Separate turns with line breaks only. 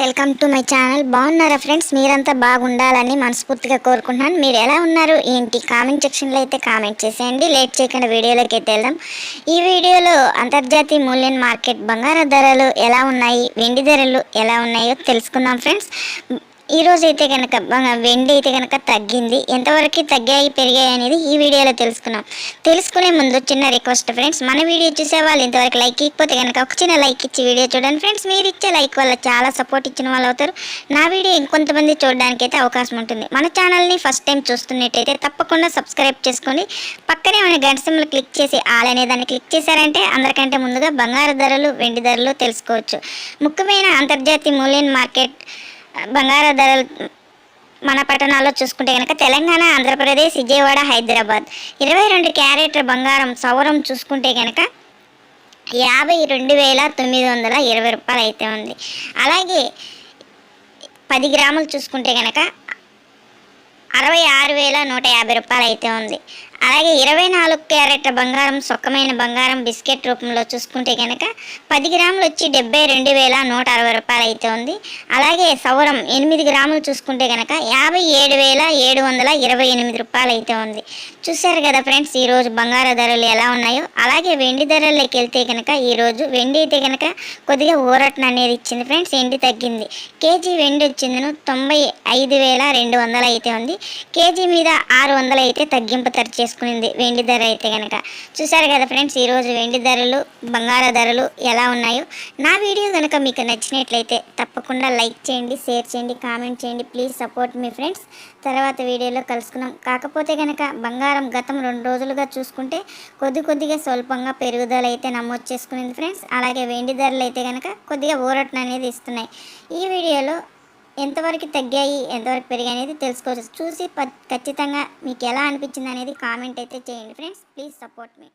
Welcome to my channel. బాగున్నారా friends? మీరంతా బాగుండాలని మనస్ఫూర్తిగా కోరుకుంటున్నాను. మీరు ఎలా ఉన్నారు? ఏంటి? కామెంట్ సెక్షన్లో అయితే కామెంట్ చేసేయండి. లేట్ చేయకుండా వీడియోలోకి అయితే వెళ్దాం. ఈ వీడియోలో అంతర్జాతీయ మూల్యం మార్కెట్ బంగారు ధరలు ఎలా ఉన్నాయి? వెండి ధరలు ఎలా ఉన్నాయో తెలుసుకుందాం ఫ్రెండ్స్. ఈరోజు అయితే కనుక వెండి అయితే కనుక తగ్గింది. ఎంతవరకు తగ్గాయి పెరిగాయి అనేది ఈ వీడియోలో తెలుసుకున్నాం. తెలుసుకునే ముందు చిన్న రిక్వెస్ట్ ఫ్రెండ్స్ మన వీడియో చూసే వాళ్ళు ఇంతవరకు లైక్ ఇకపోతే కనుక ఒక చిన్న లైక్ ఇచ్చి వీడియో చూడండి ఫ్రెండ్స్ మీరు ఇచ్చే లైక్ వల్ల చాలా సపోర్ట్ ఇచ్చిన వాళ్ళు అవుతారు. నా వీడియో ఇంకొంతమంది చూడడానికి అయితే అవకాశం ఉంటుంది. మన ఛానల్ని ఫస్ట్ టైం చూస్తున్నట్టయితే తప్పకుండా సబ్స్క్రైబ్ చేసుకొని పక్కనే మన గంట క్లిక్ చేసి ఆల్ అనే దాన్ని క్లిక్ చేశారంటే అందరికంటే ముందుగా బంగారు ధరలు వెండి ధరలు తెలుసుకోవచ్చు. ముఖ్యమైన అంతర్జాతీయ మూల్యం మార్కెట్ బంగారు ధరలు మన పట్టణాల్లో చూసుకుంటే కనుక తెలంగాణ ఆంధ్రప్రదేశ్ విజయవాడ హైదరాబాద్ ఇరవై రెండు క్యారెట్ బంగారం సౌరం చూసుకుంటే కనుక యాభై రెండు వేల తొమ్మిది వందల ఇరవై రూపాయలు అయితే ఉంది. అలాగే పది గ్రాములు చూసుకుంటే కనుక అరవై ఆరు వేల నూట యాభై రూపాయలు అయితే ఉంది. అలాగే ఇరవై నాలుగు క్యారెట్ల బంగారం సొక్కమైన బంగారం బిస్కెట్ రూపంలో చూసుకుంటే కనుక పది గ్రాములు వచ్చి డెబ్బై రెండు వేల నూట అరవై రూపాయలు అయితే ఉంది. అలాగే సౌరం ఎనిమిది గ్రాములు చూసుకుంటే కనుక యాభై ఏడు వేల ఏడు వందల ఇరవై ఎనిమిది రూపాయలు అయితే ఉంది. చూశారు కదా ఫ్రెండ్స్ ఈరోజు బంగారు ధరలు ఎలా ఉన్నాయో? అలాగే వెండి ధరల్లోకి వెళ్తే కనుక ఈరోజు వెండి అయితే కనుక కొద్దిగా ఊరటన అనేది ఇచ్చింది ఫ్రెండ్స్ వెండి తగ్గింది. కేజీ వెండి వచ్చిందను తొంభై ఐదు వేల రెండు వందలు అయితే ఉంది. కేజీ మీద ఆరు వందలు అయితే తగ్గింపు తర చేసుకునింది వెండి ధర అయితే కనుక చూశారు కదా ఫ్రెండ్స్ ఈరోజు వెండి ధరలు బంగార ధరలు ఎలా ఉన్నాయో? నా వీడియో కనుక మీకు నచ్చినట్లయితే తప్పకుండా లైక్ చేయండి షేర్ చేయండి కామెంట్ చేయండి. ప్లీజ్ సపోర్ట్ మీ ఫ్రెండ్స్. తర్వాత వీడియోలో కలుసుకున్నాం కాకపోతే కనుక బంగారం గతం రెండు రోజులుగా చూసుకుంటే కొద్ది కొద్దిగా స్వల్పంగా పెరుగుదల అయితే నమోదు చేసుకునింది ఫ్రెండ్స్. అలాగే వెండి ధరలు అయితే కనుక కొద్దిగా ఊరటన అనేది ఇస్తున్నాయి. ఈ వీడియోలో ఎంతవరకు తగ్గాయి ఎంతవరకు పెరిగాయి అనేది తెలుసుకోవచ్చు. చూసి ఖచ్చితంగా మీకు ఎలా అనిపించింది అనేది కామెంట్ అయితే చేయండి. Friends please support me.